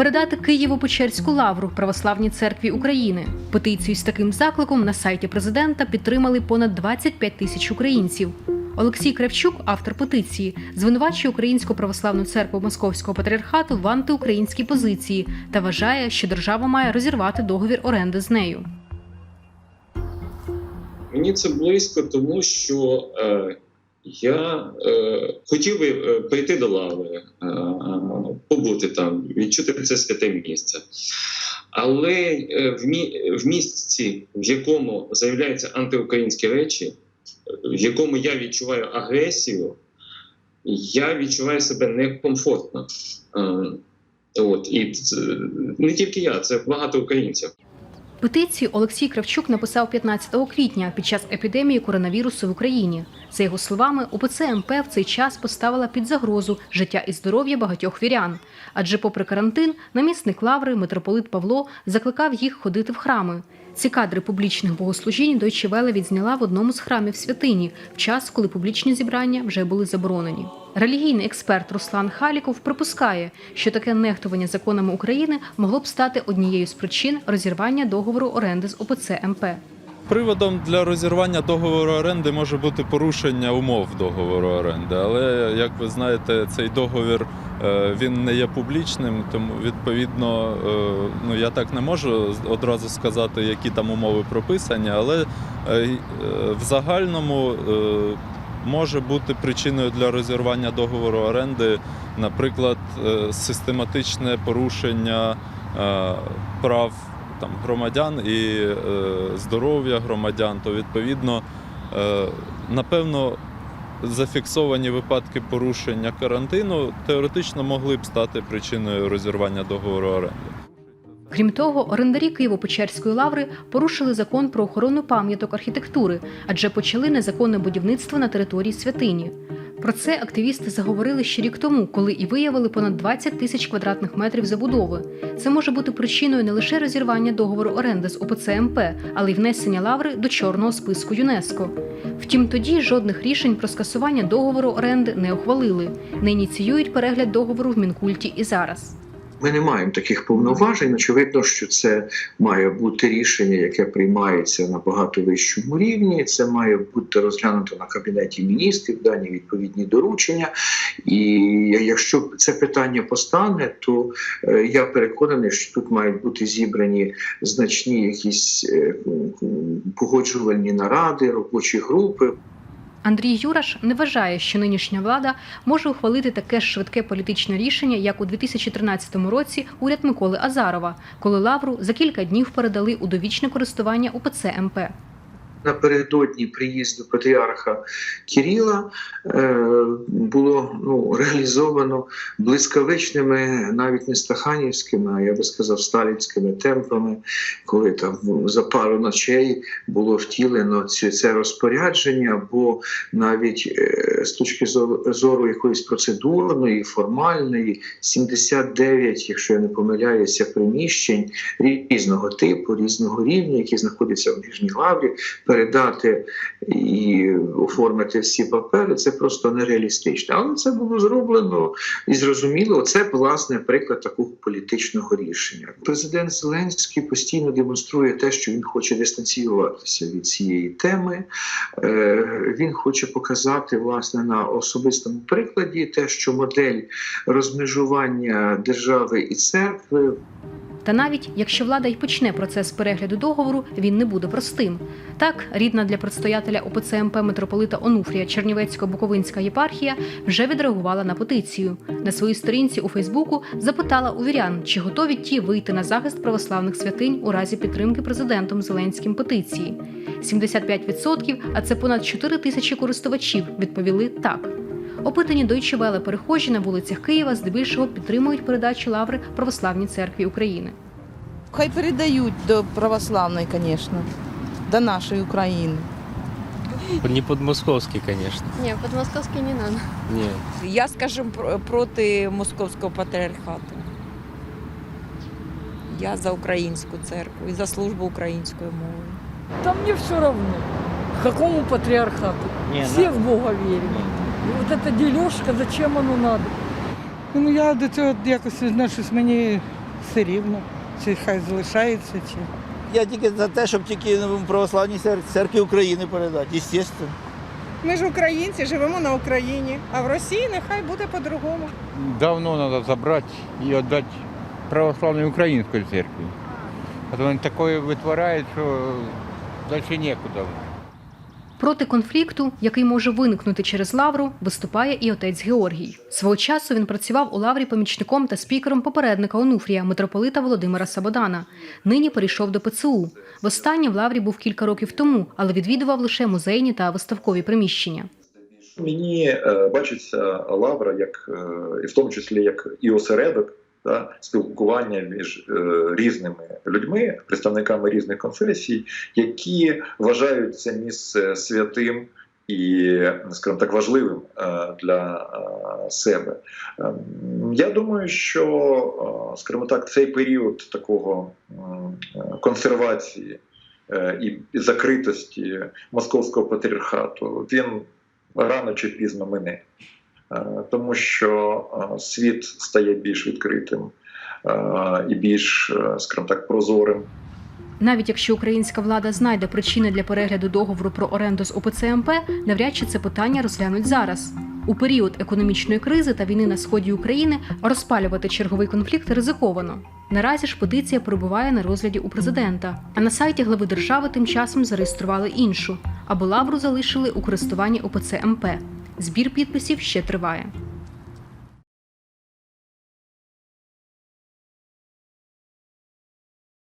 передати Києво-Печерську лавру Православній церкві України. Петицію з таким закликом на сайті президента підтримали понад 25 тисяч українців. Олексій Кравчук, автор петиції, звинувачує Українську православну церкву Московського патріархату в антиукраїнській позиції та вважає, що держава має розірвати договір оренди з нею. Мені це близько, тому що е, я е, хотів би е, прийти до лави, е, побути там, відчути це святе місце. Але е, в, мі, в місці, в якому заявляються антиукраїнські речі, в якому я відчуваю агресію, я відчуваю себе некомфортно. Е, от, і це, не тільки я, це багато українців. Петицію Олексій Кравчук написав 15 квітня під час епідемії коронавірусу в Україні. За його словами, УПЦ МП в цей час поставила під загрозу життя і здоров'я багатьох вірян. Адже, попри карантин, намісник лаври митрополит Павло закликав їх ходити в храми. Ці кадри публічних богослужінь Deutsche Welle відзняла в одному з храмів святині в час, коли публічні зібрання вже були заборонені. Релігійний експерт Руслан Халіков припускає, що таке нехтування законами України могло б стати однією з причин розірвання договору оренди з ОПЦ МП. Приводом для розірвання договору оренди може бути порушення умов договору оренди. Але як ви знаєте, цей договір він не є публічним, тому відповідно е, ну я так не можу одразу сказати, які там умови прописані, але е, е, в загальному е, може бути причиною для розірвання договору оренди, наприклад, е, систематичне порушення е, прав там громадян і е, здоров'я громадян, то відповідно, е, напевно, зафіксовані випадки порушення карантину теоретично могли б стати причиною розірвання договору оренди. Крім того, орендарі Києво-Печерської лаври порушили закон про охорону пам'яток архітектури, адже почали незаконне будівництво на території святині. Про це активісти заговорили ще рік тому, коли і виявили понад 20 тисяч квадратних метрів забудови. Це може бути причиною не лише розірвання договору оренди з ОПЦ МП, але й внесення лаври до чорного списку ЮНЕСКО. Втім, тоді жодних рішень про скасування договору оренди не ухвалили, не ініціюють перегляд договору в Мінкульті і зараз. Ми не маємо таких повноважень. Очевидно, що це має бути рішення, яке приймається на багато вищому рівні. Це має бути розглянуто на кабінеті міністрів, дані відповідні доручення. І якщо це питання постане, то е, я переконаний, що тут мають бути зібрані значні якісь е, погоджувальні наради, робочі групи. Андрій Юраш не вважає, що нинішня влада може ухвалити таке ж швидке політичне рішення, як у 2013 році уряд Миколи Азарова, коли лавру за кілька днів передали у довічне користування УПЦ МП. Напередодні приїзду патріарха Кіріла е, ну, реалізовано блискавичними, навіть не стаханівськими, а я би сказав, сталінськими темпами, коли там за пару ночей було втілено це, розпорядження, бо навіть е, з точки зору якоїсь процедурної, формальної, 79, якщо я не помиляюся, приміщень різного типу, різного рівня, які знаходяться в Нижній Лаврі передати і оформити всі папери, це просто нереалістично. Але це було зроблено і зрозуміло. Це власне приклад такого політичного рішення. Президент Зеленський постійно демонструє те, що він хоче дистанціюватися від цієї теми. Е, Він хоче показати власне на особистому прикладі те, що модель розмежування держави і церкви Та навіть якщо влада й почне процес перегляду договору, він не буде простим. Так, рідна для предстоятеля ОПЦ МП митрополита Онуфрія Чернівецько-Буковинська єпархія вже відреагувала на петицію. На своїй сторінці у Фейсбуку запитала у вірян, чи готові ті вийти на захист православних святинь у разі підтримки президентом Зеленським петиції. 75%, а це понад 4 тисячі користувачів, відповіли так. Опитані Deutsche Welle перехожі на вулицях Києва здебільшого підтримують передачу лаври Православній церкві України. Хай передають до православної, звісно, до нашої України. Не подмосковский, конечно. Не, под московский не надо. Нет. Я, скажімо, проти московського патріархату. Я за українську церкву і за службу українською мовою. Да мне все равно, к какому патриархату. Все в Бога верим. Вот эта дележка, зачем оно надо? Ну я до цього якось відношусь, мені все рівно, чи хай залишається, чи. Я тільки за те, щоб тільки в православній церкві України передати, звісно. Ми ж українці, живемо на Україні, а в Росії нехай буде по-другому. давно надо забрать и отдать православной украинской церкви. А то они такое вытворяют, что дальше некуда. Проти конфлікту, який може виникнути через лавру, виступає і отець Георгій. Свого часу він працював у лаврі помічником та спікером попередника Онуфрія, митрополита Володимира Сабодана. Нині перейшов до ПЦУ. Востаннє в лаврі був кілька років тому, але відвідував лише музейні та виставкові приміщення. Мені е, бачиться лавра, як е, і в тому числі як і осередок да, спілкування між е, різними людьми, представниками різних конфесій, які вважають це місце святим. І, скажімо так, важливим е, для е, себе. Ем, Я думаю, що, е, скажімо так, цей період такого консервації і закритості московського патріархату він рано чи пізно мине, тому що е, світ стає більш відкритим е, і більш, е, скажімо так, прозорим. Навіть якщо українська влада знайде причини для перегляду договору про оренду з ОПЦ МП, навряд чи це питання розглянуть зараз. У період економічної кризи та війни на сході України розпалювати черговий конфлікт ризиковано. Наразі ж петиція перебуває на розгляді у президента. А на сайті глави держави тим часом зареєстрували іншу, аби лавру залишили у користуванні ОПЦ МП. Збір підписів ще триває.